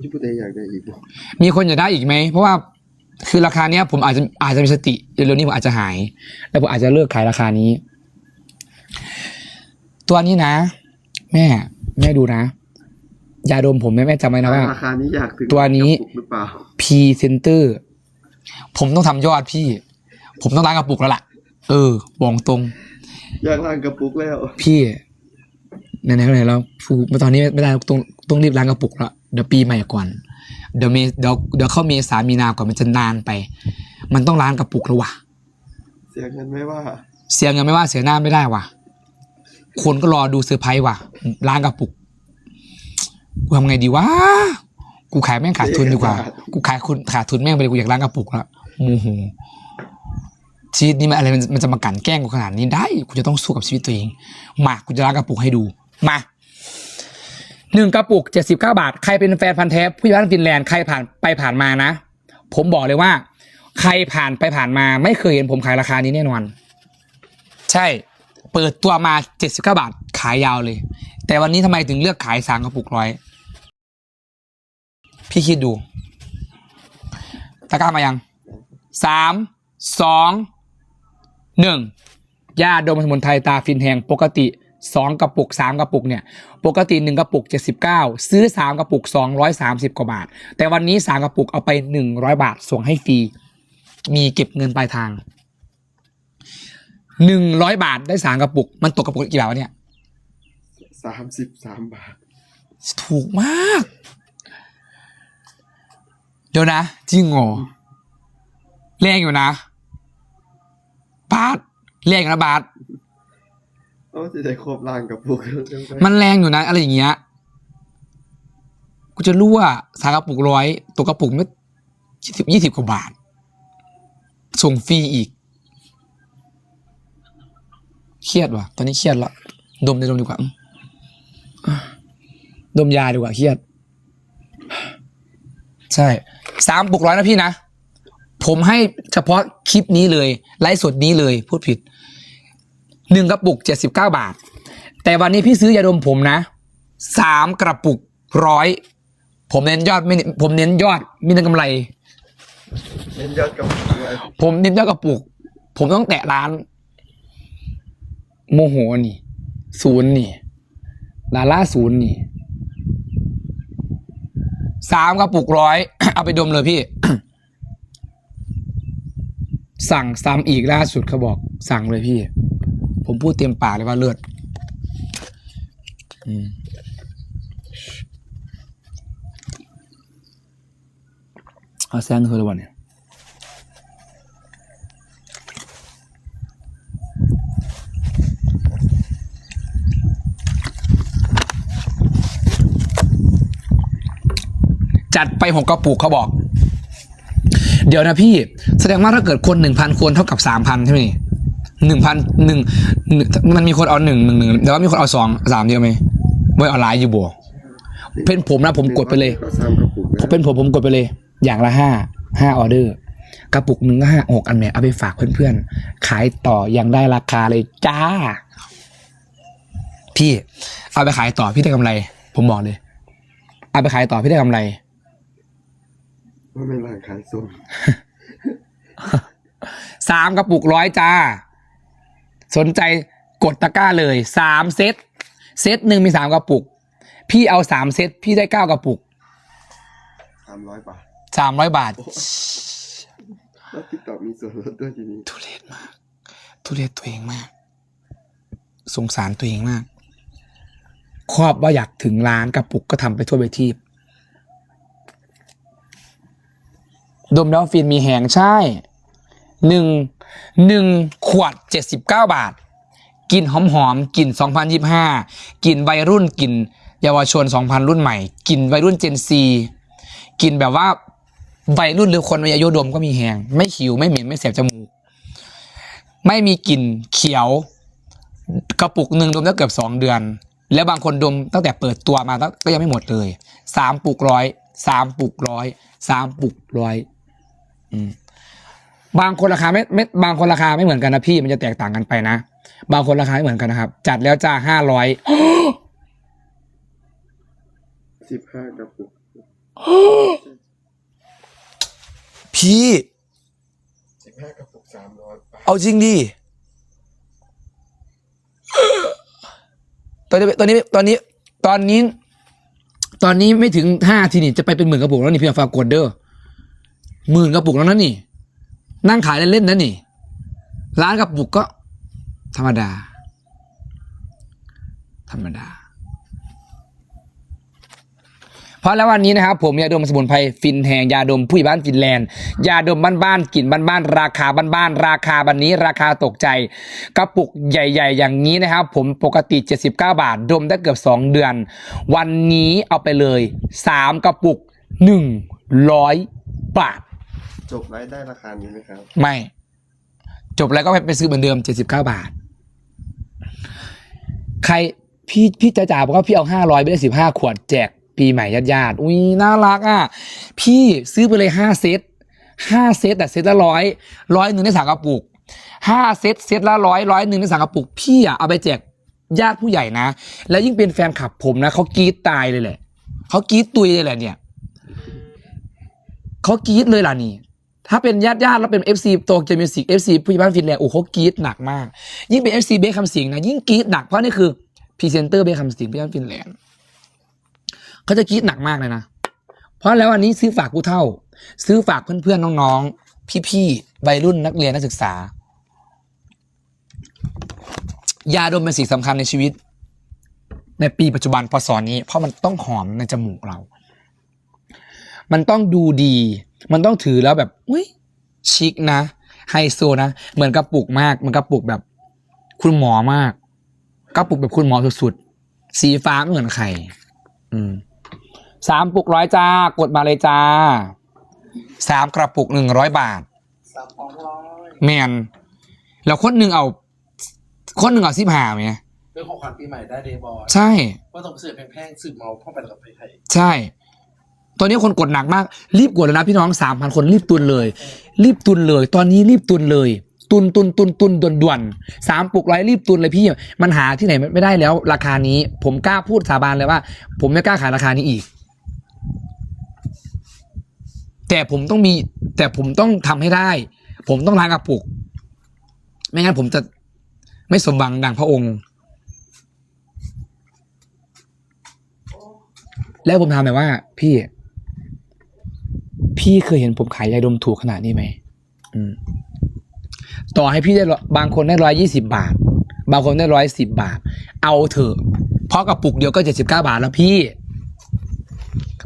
พี่พูดได้อยากได้อีกบ่มีคนอยากได้อีกไหม เพราะว่าคือราคาเนี้ยผมอาจจะอาจจะมีสติเร็วๆนี้ผมอาจจะหาย แล้วผมอาจจะเลิกขายราคานี้ ตัวนี้นะ แม่ แม่ดูนะยาดมผมแม่แม่จำไว้นะว่า ราคานี้อยากถึงตัวนี้ กระปุกหรือเปล่าพรีเซนเตอร์ ผมต้องทำยอดพี่ ผมต้องล้างกระปุกแล้วล่ะ เออบอกตรง อยากล้างกระปุกแล้ว พี่ไหนๆก็ไหนแล้วฟูตอนนี้ไม่ได้ต้องต้องรีบล้างกระปุกแล้ว เดี๋ยวปีใหม่ก่อน เดี๋ยวเมเดี๋ยวเดี๋ยวเข้าเมษามีนาก่อนมันจะนานไป มันต้องล้างกระปุกแล้ววะเสียเงินไม่ว่า เสียเงินไม่ว่าเสียหน้าไม่ได้ว่ะคนก็รอดูเซอร์ไพรส์ว่ะล้างกระปุกกูทำไงดีวะกูขายแม่งขาดทุนดีกว่า กูขายคุณขาดทุนแม่งไปเลยกูอยากล้างกระปุกแล้วโมโหชีวิตนี้มันอะไรมันมันจะมากลั่นแกล้งกูขนาดนี้ได้ กูจะต้องสู้กับชีวิตตัวเอง มา กูจะล้างกระปุกให้ดู มา หนึ่งกระปุกเจ็ดสิบเก้าบาท ใครเป็นแฟนพันธ์แท้ผู้ใหญ่บ้านฟินแลนด์ใครผ่านไปผ่านมานะ ผมบอกเลยว่า ใครผ่านไปผ่านมา ไม่เคยเห็นผมขายราคานี้แน่นอน ใช่ เปิดตัวมาเจ็ดสิบเก้าบาท ขายยาวเลย แต่วันนี้ทำไมถึงเลือกขายสามกระปุกร้อย พี่คิดดูตะกร้ามายังสามสองหนึ่งยาดมสมุนไพรตาฟินแหงปกติ สองกระปุกสามกระปุกเนี่ยปกติหนึ่งกระปุกเจ็ดสิบเก้าซื้อสามกระปุกสองร้อยสามสิบกว่าบาท แต่วันนี้สามกระปุกเอาไปหนึ่งร้อยบาทส่งให้ฟรีมีเก็บเงินปลายทางหนึ่งร้อยบาทได้สามกระปุก มันตกกระปุกกี่บาทวะเนี่ยสามสิบสามบาท ถูกมาก เดี๋ยวนะจริงเหรอแรงอยู่นะบาทแรงอยู่นะบาท โอ้จะได้ครบล้างกระปุกมันแรงอยู่นะอะไรอย่างเงี้ย กูจะรู้ว่าสากระปุกร้อยตัวกระปุกไม่ยี่สิบยี่สิบกว่าบาท ส่งฟรีอีก เครียดว่ะ ตอนนี้เครียดละ ดมในดมดีกว่า ดมยาดีกว่าเครียด ใช่สามปุกร้อยนะพี่นะ ผมให้เฉพาะคลิปนี้เลย ไลฟ์สดนี้เลย พูดผิด หนึ่งกระปุกเจ็ดสิบเก้าบาท แต่วันนี้พี่ซื้อยาดมผมนะสามกระปุกร้อยผมเน้นยอดไม่เน้นผมเน้นยอดไม่เน้นกำไร เน้นยอดกระปุกเลยผมเน้นยอดกระปุก ผมต้องแตะร้าน โมโหนี่ ศูนย์นี่ลาล่าศูนย์นี่สามกระปุกร้อย เอาไปดมเลยพี่ สั่งซ้ำอีกล่าสุดเขาบอก สั่งเลยพี่ ผมพูดเต็มปากเลยว่าเลือดอืมเอาแซงเธอเลยวันเนี่ยจัดไปหกกระปุกเขาบอก เดี๋ยวนะพี่ แสดงว่าถ้าเกิดคนหนึ่งพันคนเท่ากับสามพันใช่ไหม หนึ่งพันหนึ่งมันมีคนเอาหนึ่งหนึ่งหนึ่งแต่ว่ามีคนเอาสองสามเดียวไหมไม่เอาหลายอยู่บวกเป็นผมนะผมกดไปเลยก็สามกระปุกนะเป็นผมผมกดไปเลย อย่างละห้าห้าออเดอร์กระปุกหนึ่งก็ห้าหกอันแหม่เอาไปฝากเพื่อนๆ ขายต่อยังได้ราคาเลยจ้า พี่ เอาไปขายต่อพี่ได้กำไร ผมบอกเลย เอาไปขายต่อพี่ได้กำไรว่าไม่ล้างขายส่งสามกระปุกร้อยจ้า สนใจกดตะกร้าเลยสามเซตเซตหนึ่งมีสามกระปุก พี่เอาสามเซตพี่ได้เก้ากระปุกสามร้อยบาทสามร้อยบาทแล้วติ๊กต็อกมีส่วนลดด้วยทีนี้ทุเรศมาก ทุเรศตัวเองมาก สงสารตัวเองมาก ครอบว่าอยากถึงล้านกระปุกก็ทำไปทั่วไปทีบดมแล้วฟินมีแหงใช่หนึ่ง หนึ่งขวดเจ็ดสิบเก้าบาทกลิ่นหอมหอมๆกลิ่นสองพันยี่ห้ากลิ่นวัยรุ่นกลิ่นเยาวชนสองพันรุ่นใหม่กลิ่นวัยรุ่นเจนซีกลิ่นแบบว่าวัยรุ่นหรือคนมีอายุดมก็มีแหงไม่ขิวไม่เหม็นไม่เสียบจมูก ไม่มีกลิ่นเขียว กระปุกหนึ่งดมได้เกือบสองเดือน แล้วบางคนดมตั้งแต่เปิดตัวมาก็ยังไม่หมดเลยสามปุกร้อยสามปุกร้อยสามปุกร้อยอืม บางคนราคาไม่ไม่บางคนราคาไม่เหมือนกันนะพี่มันจะแตกต่างกันไปนะ บางคนราคาไม่เหมือนกันนะครับ จัดแล้วจ้าห้าร้อยสิบห้ากระปุกพี่สิบห้ากระปุกสามร้อยบาทเอาจริงดิตอนนี้ตอนนี้ตอนนี้ ตอนนี้ ตอนนี้ไม่ถึงห้าทีนี่จะไปเป็นหมื่นกระปุกแล้วนี่พี่ฝากกดเด้อหมื่นกระปุกแล้วนั่นนี่ นั่งขายเล่นๆนั่นนี่ ร้านกระปุกก็ ธรรมดา ธรรมดา เพราะแล้ววันนี้นะครับ ผมยาดมสมุนไพรฟินแหงยาดมผู้ใหญ่บ้านฟินแลนด์ ยาดมบ้านๆกลิ่นบ้านๆราคาบ้านๆราคาบันนี้ราคาตกใจ กระปุกใหญ่ ๆ อย่างนี้นะครับ ผมปกติ 79 บาท ดมได้เกือบ 2 เดือน วันนี้เอาไปเลย 3 กระปุก 100 บาท จบไลฟ์ได้ราคานี้ไหมครับ ไม่ จบแล้วก็ไปซื้อเหมือนเดิม79บเก้าบาท ใครพี่พี่จ๋าจ๋าบอกว่าพี่เอา500ไม่ไปได้15ขวดแจกปีใหม่ญาติญาติๆอุ้ยน่ารักอะ พี่ซื้อไปเลย5เซต5เซตแต่เซตละร้อยร้อยหนึ่งได้สามกระปุก5เซตเซตละร้อยร้อยหนึ่งได้สามกระปุก พี่อะเอาไปแจกญาติผู้ใหญ่นะ แล้วยิ่งเป็นแฟนคลับผมนะเขากรี๊ดตายเลยแหละเขากรี๊ดตุยเลยแหละเนี่ยเขากรี๊ดเลยล่ะนี่ ถ้าเป็นญาติญาติแล้วเป็น FC โตเกียวมิวสิก FC ผู้ใหญ่บ้านฟินแลนด์โอ้เขากรี๊ดหนักมาก ยิ่งเป็น FC เบคคำสิงนะยิ่งกรี๊ดหนักเพราะนี่คือพรีเซนเตอร์เบคคำสิงผู้ใหญ่บ้านฟินแลนด์เขาจะกรี๊ดหนักมากเลยนะ เพราะแล้วอันนี้ซื้อฝากผู้เท่า ซื้อฝากเพื่อนๆน้องๆพี่ๆวัยรุ่นนักเรียนนักศึกษา ยาดมเป็นสิ่งสำคัญในชีวิต ในปีปัจจุบันพศนี้ เพราะมันต้องหอมในจมูกเรา มันต้องดูดี มันต้องถือแล้วแบบอุ้ยชิคนะไฮโซนะ เหมือนกระปุกมาก มันกระปุกแบบ คุณหมอมากกระปุกแบบคุณหมอสุดๆ สีฟ้าไม่เหมือนใครอืมสามปุกร้อยจ้ากดมาเลยจ้าสามกระปุกหนึ่งร้อยบาทสามสองร้อยแมนแล้วคนหนึ่งเอา คนหนึ่งเอาสิบห้าไหมเป็นของขวัญปีใหม่ได้เดย์บอยใช่ว่าต้องเสือแพงๆสืบเมาพ่อไปกับไทยใช่ ตอนนี้คนกดหนักมาก รีบกดเลยนะพี่น้องสามพันคนรีบตุนเลย รีบตุนเลย ตอนนี้รีบตุนเลย ตุนตุนตุนตุนด่วนด่วนสามปลุกร้อยรีบตุนเลยพี่ มันหาที่ไหนไม่ได้แล้ว ราคานี้ ผมกล้าพูดสาบานเลยว่า ผมไม่กล้าขายราคานี้อีก แต่ผมต้องมี แต่ผมต้องทำให้ได้ ผมต้องล้างกระปุก ไม่งั้นผมจะไม่สมหวังดังพระองค์ แล้วผมถามแบบว่า พี่ พี่เคยเห็นผมขายยาดมถูกขนาดนี้ไหมอืม ต่อให้พี่ได้บางคนได้ร้อยยี่สิบาท บางคนได้ร้อยสิบบาท เอาเถอะ เพราะกระปุกเดียวก็เจ็ดสิบเก้าบาทแล้วพี่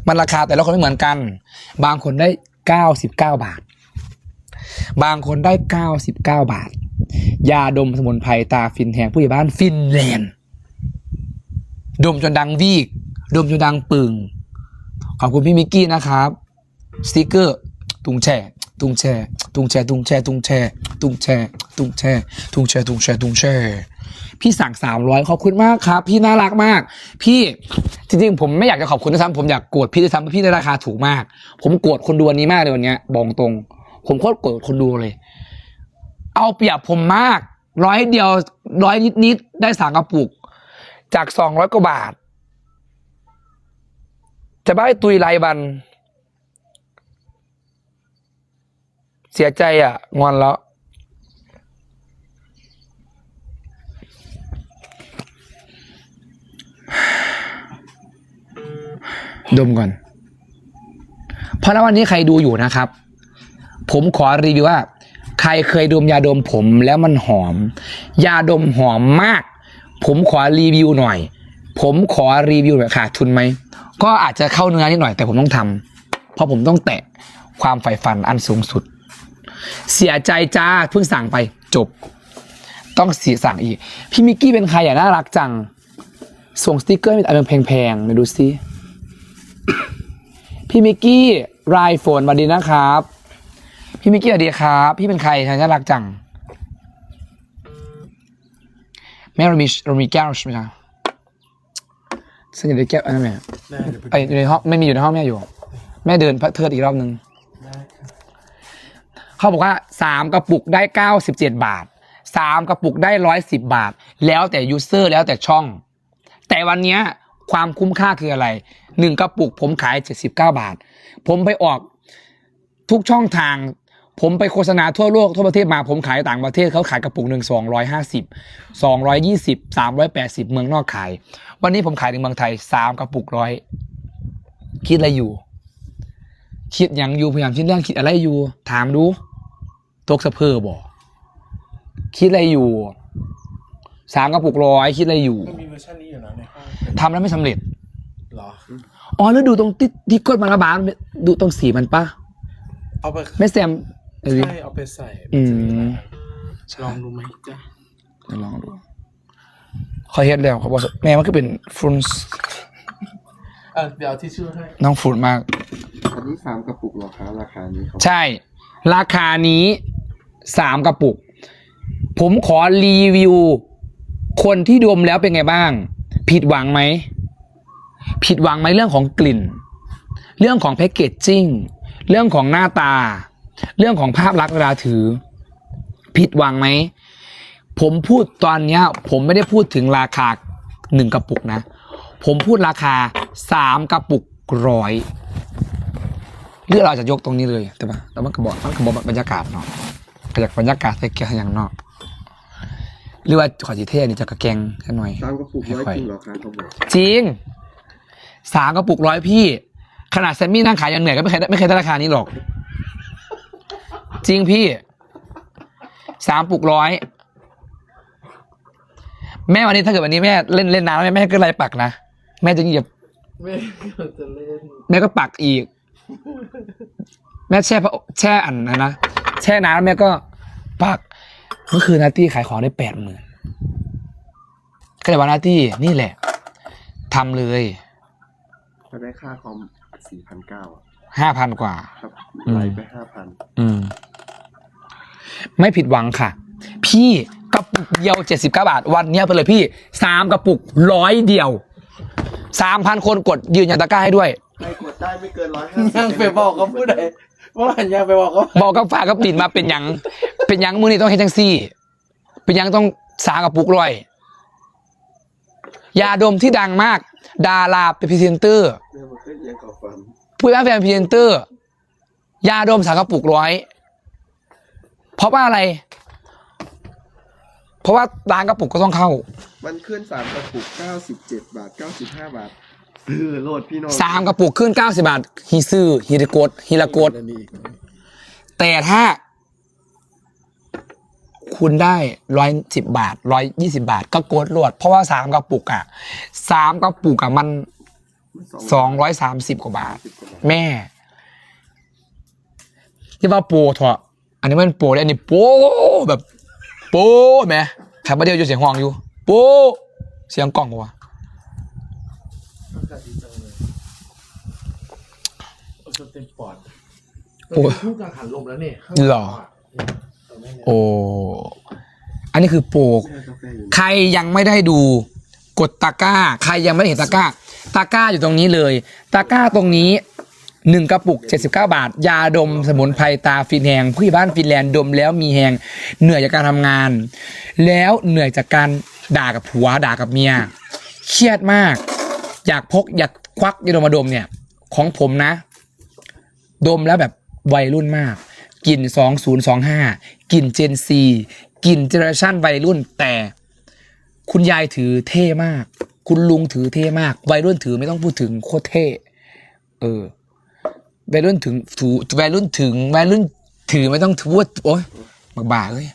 มันราคาแต่ละคนไม่เหมือนกัน บางคนได้เก้าสิบเก้าบาท บางคนได้เก้าสิบเก้าบาท ยาดมสมุนไพรตาฟินแหงผู้ใหญ่บ้านฟินแลนด์ดมจนดังวีก ดมจนดังปึงขอบคุณพี่มิกกี้นะครับ สติกเกอร์ตุงแช่ตุงแช่ตุงแช่ตุงแช่ตุงแช่ตุงแช่ตุงแช่ตุงแช่ตุงแช่ตุงแช่พี่สั่งสามร้อยขอบคุณมากครับ พี่น่ารักมาก พี่จริงๆผมไม่อยากจะขอบคุณด้วยซ้ำผมอยากโกรธพี่ด้วยซ้ำเพราะพี่ได้ราคาถูกมาก ผมโกรธคนดูอันนี้มากเลยวันเนี้ยบอกตรง ผมโคตรโกรธคนดูเลย เอาเปรียบผมมากร้อยเดียวร้อยนิดๆได้สามกระปุก จากสองร้อยกว่าบาท จะบ้าตุยรายบัน เสียใจอะ งอนแล้ว ดมก่อน เพราะแล้ววันนี้ใครดูอยู่นะครับ ผมขอรีวิวว่า ใครเคยดมยาดมผมแล้วมันหอม ยาดมหอมมาก ผมขอรีวิวหน่อย ผมขอรีวิวแบบขาดทุนไหม ก็อาจจะเข้าเนื้อนิดหน่อยแต่ผมต้องทำเพราะผมต้องแตะความใฝ่ฝันอันสูงสุด เสียใจจ้าเพิ่งสั่งไปจบ ต้องเสียสั่งอีก พี่มิกกี้เป็นใครอะน่ารักจัง ส่งสติกเกอร์ให้อันแพงๆมาดูสิพี่มิกกี้รายฝนสวัสดีนะครับ พี่มิกกี้สวัสดีครับ พี่เป็นใครทำไมน่ารักจังแม่เรามีเรามีแก้วใช่ไหมครับฉันอยากได้แก้วอันนั้นไหมๆได้เดี๋ยวไปไออยู่ในห้องไม่มีอยู่ในห้องแม่อยู่ แม่เดินพระเทิดอีกรอบนึงได้ค่ะ เขาบอกว่าสามกระปุกได้เก้าสิบเจ็ดบาทสามกระปุกได้ร้อยสิบบาท แล้วแต่ยูเซอร์แล้วแต่ช่อง แต่วันนี้ความคุ้มค่าคืออะไรหนึ่งกระปุกผมขาย 79 บาท ผมไปออกทุกช่องทาง ผมไปโฆษณาทั่วโลกทั่วประเทศมาผมขายต่างประเทศเขาขายกระปุกหนึ่ง250 220 380 เมืองนอกขาย วันนี้ผมขายในเมืองไทยสามกระปุกร้อยคิดอะไรอยู่ คิดหยังอยู่พยายามคิดเรื่องคิดอะไรอยู่ ถามดูตกสะเพอบอกคิดอะไรอยู่สามกระปุกร้อยคิดอะไรอยู่มันมีเวอร์ชันนี้อยู่นะในห้างทำแล้วไม่สำเร็จเหรอ อ๋อแล้วดูตรงที่ที่กดมาระบาดดูตรงสีมันปะเอาไปไม่แซมเออ ใช่เอาไปใส่อืม ลองดูไหมจ๊ะ เดี๋ยวลองดูเขาเฮ็ดแล้วเขาบอกแม่มันก็เป็นฟรุนส์ เออเดี๋ยวเอาที่ชื่อให้ น้องฟรุนมาก อันนี้สามกระปุกเหรอคะราคานี้ครับใช่ ราคานี้สามกระปุก ผมขอรีวิว คนที่ดมแล้วเป็นไงบ้าง ผิดหวังไหม ผิดหวังไหมเรื่องของกลิ่น เรื่องของแพคเกจจิ้ง เรื่องของหน้าตา เรื่องของภาพลักษณ์เวลาถือ ผิดหวังไหม ผมพูดตอนเนี้ย ผมไม่ได้พูดถึงราคาหนึ่งกระปุกนะ ผมพูดราคาสามกระปุกร้อยเรื่องเราจะยกตรงนี้เลยแต่ว่าแต่มันก็บอกมันก็บอกบรรยากาศเนาะก็อยากบรรยากาศใส่แกงอย่างเนอกหรือว่าขอจีเท่นี่จะกระแกงแค่หน่อยสามกระปุกร้อยจริงเหรอคะเขาบอกจริงสามกระปุกร้อยพี่ ขนาดแซมมี่นั่งขายยังเหนื่อยก็ไม่เคยได้ไม่เคยได้ราคานี้หรอก จริงพี่สามปุกร้อยแม่วันนี้ถ้าเกิดวันนี้แม่เล่นเล่นน้ำแล้วแม่ก็ไล่ปักนะ แม่จะเหยียบ ไม่จะเล่นแม่ก็ปักอีก แม่แช่พระแช่อันนะนะแช่น้ำแล้วแม่ก็ปักเมื่อคืนนาตี้ขายของได้แปดหมื่นก็เลยว่านาตี้นี่แหละทำเลยเขาได้ค่าคอมสี่พันเก้าห้าพันกว่า ครับอืมไหลไปห้าพันอืม ไม่ผิดหวังค่ะ พี่กระปุกเดียวเจ็ดสิบเก้าบาท วันเนี้ยไปเลยพี่สามกระปุกร้อยเดียว สามพันคนกดยืนยันตะกร้าให้ด้วย ใครกดได้ไม่เกินร้อยห้าสิบยังไปบอกเขาพูดไหนว่าหันยังไปบอกเขาบอกกับฝากกับปิ่นมาเป็นหยัง เป็นหยังมือนี่ต้องเฮ็ดจังซี่ เป็นหยังต้องสางกับปุกร้อย ยาดมที่ดังมาก ดาราเป็นพรีเซนเตอร์ เนี่ยมันขึ้นยังกับฟันผู้ว่าแฟนพรีเซนเตอร์ ยาดมสางกระปุกร้อย เพราะว่าอะไร เพราะว่าร้านกระปุกก็ต้องเข้า มันขึ้นสามกระปุกเก้าสิบเจ็ดบาทเก้าสิบห้าบาท ซื้อโหลดพี่น้องสามกระปุกขึ้นเก้าสิบาทฮิซื้อฮิริโกดฮิราโกดอันนี้อีกนะแต่ถ้า คุณได้ร้อยสิบบาทร้อยยี่สิบาท ก็โกดรวด เพราะว่าสามกระปุกอะสามกระปุกอะมันสองร้อยสามสิบกว่าบาทสิบกว่าบาทแม่ที่ว่าโปรเถอะอันนี้มันโปรเลยอันนี้โปรแบบโปรแหม่แถมประเดียวอยู่เสียงห้องอยู่โปรเสียงกล้องวะอากาศดีจังเลยโอ้เต็มปอดโอ้ทุกการหันลมแล้วเนี่ยหรอโอ้อันนี้คือโปรแช่กาแฟอยู่ใครยังไม่ได้ดูกดตะกร้า ใครยังไม่ได้เห็นตะกร้า ตะกร้าอยู่ตรงนี้เลย ตะกร้าตรงนี้หนึ่งกระปุก 79 บาท ยาดมสมุนไพรตาฟินแหงผู้ใหญ่บ้านฟินแลนด์ดมแล้วมีแหงเหนื่อยจากการทำงาน แล้วเหนื่อยจากการ ด่ากับผัวด่ากับเมียเครียดมาก อยากพกอยากควักยาดมมาดมเนี่ย ของผมนะ ดมแล้วแบบวัยรุ่นมากกลิ่น2025กลิ่นเจนซีกลิ่นเจเนอเรชันวัยรุ่น แต่ คุณยายถือเท่มาก คุณลุงถือเท่มาก วัยรุ่นถือไม่ต้องพูดถึงโคตรเท่เออวัยรุ่นถึงถือวัยรุ่นถึงวัยรุ่นถือไม่ต้องพูดโอ๊ยบักบ่าเลย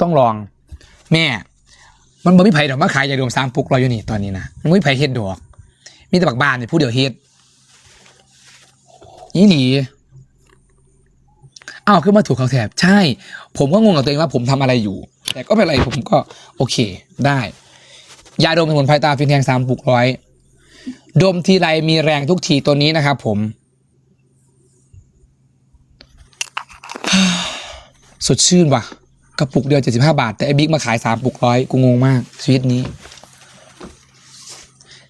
ต้องลอง แม่ มันบ่มีไผดอกมาขายยาดมสามปุกเราอยู่นี่ตอนนี้นะมันบ่มีไผเฮ็ดดอก มีแต่บักบานนี่ผู้เดียวเฮ็ดอีหลีอ้าวขึ้นมาถูกเขาแถบใช่ ผมก็งงกับตัวเองว่าผมทำอะไรอยู่ แต่ก็ไม่เป็นไรผมก็โอเคได้ ยาดมสมุนไพรตาฟินแทงสามปุกร้อย ดมทีไรมีแรงทุกทีตัวนี้นะครับผม สดชื่นว่ะ กระปุกเดียวเจ็ดสิบห้าบาท แต่ไอ้บิ๊กมาขายสามปุกร้อยกูงงมาก ชีวิตนี้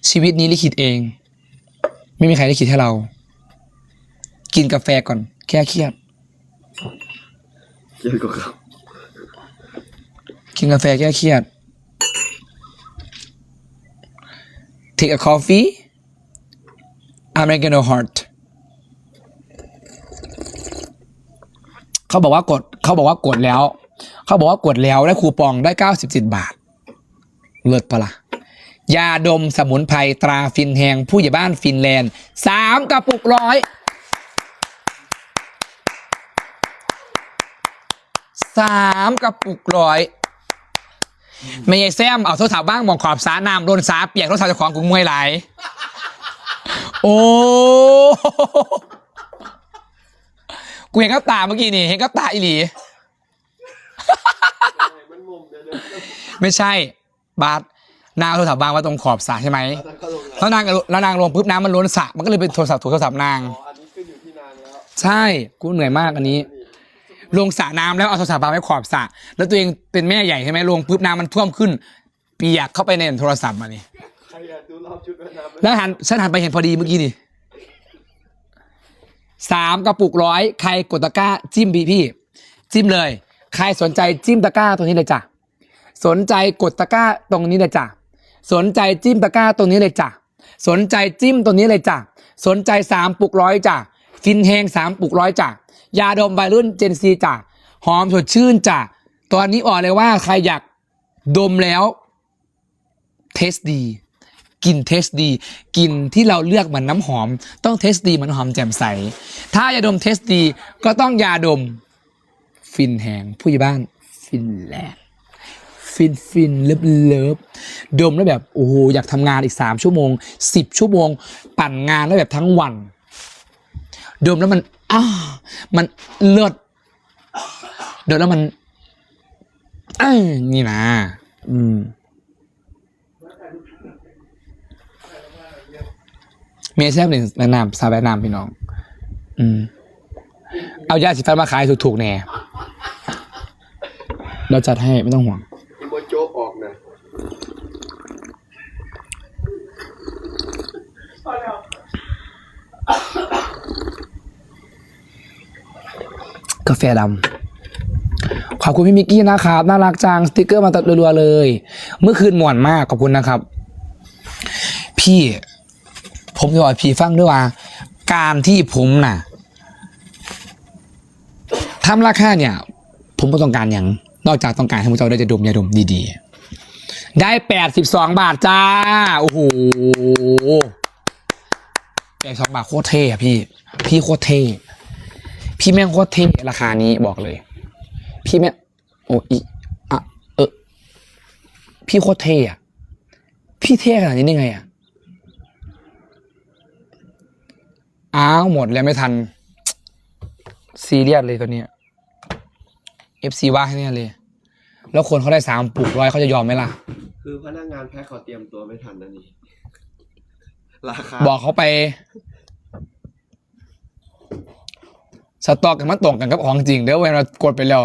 ชีวิตนี้ลิขิตเอง ไม่มีใครลิขิตให้เรา กินกาแฟก่อน แค่เครียดเยอะกว่าเขากินกาแฟแก้เครียด take a coffee Americano heart เขาบอกว่ากด เขาบอกว่ากดแล้ว เขาบอกว่ากดแล้วได้คูปองได้97บาท เลิศปะละ่ะยาดมสมุนไพรตราฟินแหงผู้ใหญ่บ้านฟินแลนด์สามกระปุกร้อยสามกระปุกร้อยไม่ใช่แซมเอาโทรศัพท์บ้างมองขอบสาน้ำโดนสาเปียกโทรศัพท์เจ้าของกูมวยไหลโอ้กูเห็นกับตาเมื่อกี้นี่ เห็นกับตาอีหลี มันมุมเดี๋ยวเดี๋ยว ไม่ใช่บาสนางเอาโทรศัพท์วางไว้ตรงขอบสระใช่ไหมท่านก็ลงแล้วนางก็แล้วนางลงปุ๊บน้ำมันล้นสระมันก็เลยเป็นโทรศัพท์ถูกโทรศัพท์นาง อ๋ออันนี้ขึ้นอยู่ที่นานแล้วใช่กูเหนื่อยมากอันนี้ ลงสระน้ำแล้วเอาโทรศัพท์วางไว้ขอบสระแล้วตัวเองเป็นแม่ใหญ่ใช่ไหมลงปุ๊บน้ำมันท่วมขึ้น เปียกเข้าไปในโทรศัพท์มานี่ใครอยากดูรอบชุดว่ายน้ำไหมแล้วหันฉันหันไปเห็นพอดีเมื่อกี้นี่สามกระปุกร้อยใครกดตะกร้าจิ้มพี่พี่ จิ้มเลย ใครสนใจจิ้มตะกร้าตรงนี้เลยจ้ะ สนใจกดตะกร้าตรงนี้เลยจ้ะสนใจจิ้มตะกร้าตรงนี้เลยจ้ะสนใจจิ้มตรงนี้เลยจ้ะสนใจสามปุกร้อยจ้ะฟินแหงสามปุกร้อยจ้ะยาดมวัยรุ่นเจนซีจ้ะหอมสดชื่นจ้ะตอนนี้บอกเลยว่าใครอยากดมแล้วเทสดีกลิ่นเทสดีกลิ่นที่เราเลือกเหมือนน้ำหอม ต้องเทสดีเหมือนหอมแจ่มใส ถ้ายาดมเทสดีก็ต้องยาดม ฟินแหงผู้ใหญ่บ้านฟินแลนด์ ฟินฟินเลิฟเลิฟดมแล้วแบบโอ้โหอยากทำงานอีกสามชั่วโมงสิบชั่วโมง ปั่นงานแล้วแบบทั้งวัน ดมแล้วมันอ้ามันเลิศดมแล้วมันเอ้ยนี่นะ อืมเมียแซ่บหนึ่งแนะนำซาแนะนำพี่น้อง อืม เอายาสีฟันมาขายถูกๆแน่เราจัดให้ไม่ต้องห่วง มีโบโจ๊กออกนะ กาแฟดำขอบคุณพี่มิกกี้นะครับน่ารักจังสติกเกอร์มาตัดรัวๆเลย เมื่อคืนหมวนมากขอบคุณนะครับ พี่ ผมจะบอกพี่ฟังด้วยว่า การที่ผมน่ะทำราคาเนี่ย ผมก็ต้องการอย่าง นอกจากต้องการให้พวกเจ้าได้จะดมยาดมดีๆ ได้แปดสิบสองบาทจ้า โอ้โหแปดสองบาทโคตรเท่อะพี่ พี่โคตรเท่ พี่แม่งโคตรเท่ราคานี้บอกเลย พี่แม่งโอ้อีอะเออ พี่โคตรเท่อะพี่เท่ขนาดนี้ได้ไงอะอ้าวหมดแล้วไม่ทัน ซีเรียสเลยตัวเนี้ย FC ว่าให้เนี่ยเลย แล้วคนเขาได้สามปลุกร้อยเขาจะยอมไหมล่ะ คือพนักงานแพ็คเขาเตรียมตัวไม่ทันนะนี่ราคาบอกเขาไป สต็อกกันมันตรงกันกับของจริงเด้อเวลากดไปแล้ว